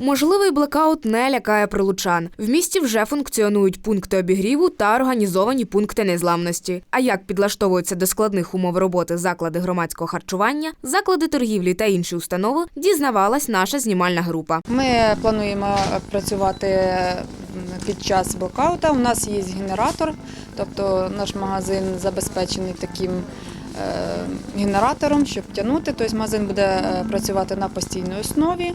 Можливий блекаут не лякає прилучан. В місті вже функціонують пункти обігріву та організовані пункти незламності. А як підлаштовуються до складних умов роботи заклади громадського харчування, заклади торгівлі та інші установи, дізнавалась наша знімальна група. Ми плануємо працювати під час блокаута. У нас є генератор, тобто наш магазин забезпечений таким е, генератором, щоб тягнути. Тобто магазин буде е, працювати на постійній основі.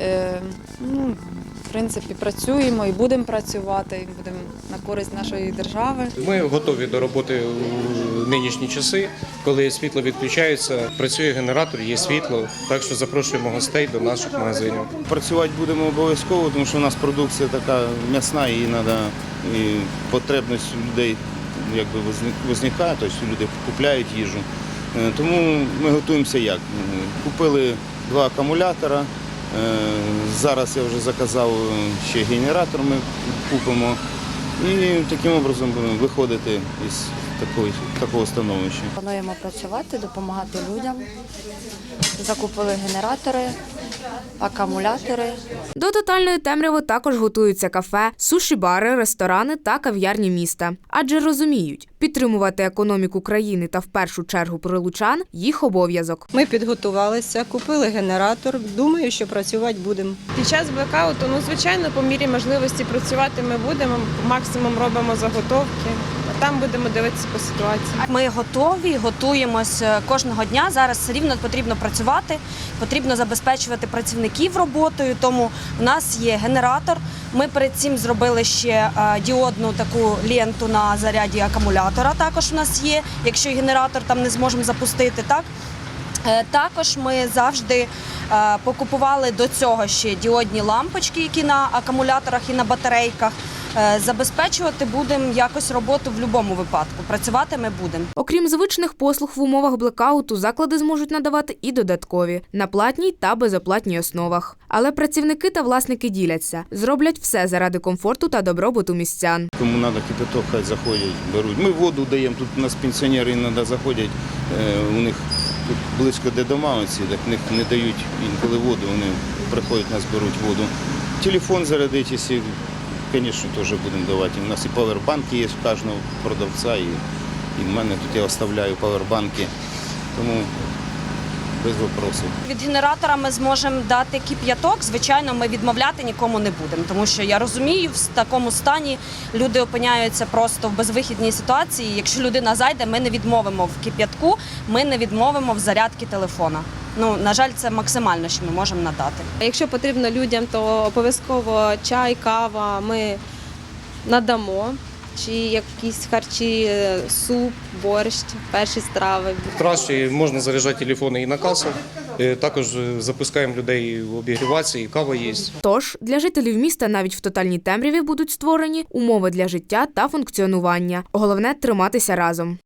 Е, Ну, в принципі, працюємо і будемо працювати, і будемо на користь нашої держави. Ми готові до роботи у нинішні часи, коли світло відключається, працює генератор, є світло. Так що запрошуємо гостей до наших магазинів. Працювати будемо обов'язково, тому що у нас продукція така м'ясна, її треба і потребність людей якби визникає, тобто люди купляють їжу. Е, Тому ми готуємося як? Купили два акумулятора. Е, Зараз я вже заказав е, ще генератор, ми купимо. І таким образом будемо виходити із такої, такого становища. Плануємо працювати, допомагати людям. Закупили генератори, акумулятори. До тотальної темряви також готуються кафе, суші-бари, ресторани та кав'ярні міста. Адже розуміють, підтримувати економіку країни та в першу чергу прилучан їх обов'язок. Ми підготувалися, купили генератор. Думаю, що працювати будемо. Під час блекауту, ну звичайно, по мірі можливості працювати ми будемо. Максимум робимо заготовки, а там будемо дивитися по ситуації. Ми готові, готуємось е, кожного дня. Зараз все рівно потрібно працювати, потрібно забезпечувати працівників роботою. Тому у нас є генератор. Ми перед цим зробили ще е, діодну таку ленту на заряді акумулятора. Також у нас є, якщо генератор там не зможемо запустити, так. Е, Також ми завжди покупували до цього ще діодні лампочки, які на акумуляторах і на батарейках. Е, Забезпечувати будемо якось роботу в будь-якому випадку. Працювати ми будемо. Окрім звичних послуг в умовах блекауту, заклади зможуть надавати і додаткові на платній та безоплатній основах. Але працівники та власники діляться, зроблять все заради комфорту та добробуту містян. Кому треба кипяток, хай заходять, беруть. Ми воду даємо, тут у нас пенсіонери іноді заходять, е, у них тут близько де дома оці, так в них не дають інколи воду, вони приходять, нас беруть воду. Телефон зарядить, якщо, звісно, теж будемо давати. У нас і павербанки є в кожного продавця, і, і в мене тут я оставляю павербанки, тому без вопросів. Від генератора ми зможемо дати кип'яток. Звичайно, ми відмовляти нікому не будемо, тому що я розумію, в такому стані люди опиняються просто в безвихідній ситуації. Якщо людина зайде, ми не відмовимо в кип'ятку, ми не відмовимо в зарядки телефона. Ну на жаль, це максимально, що ми можемо надати. А Якщо потрібно людям, то обов'язково чай, кава ми надамо. Чи якісь харчі, е, суп, борщ, перші страви. Краще можна заряджати телефони і на касах. Е, Також е, запускаємо людей обігріватися, і кава є. Тож для жителів міста навіть в тотальній темряві будуть створені умови для життя та функціонування. Головне триматися разом.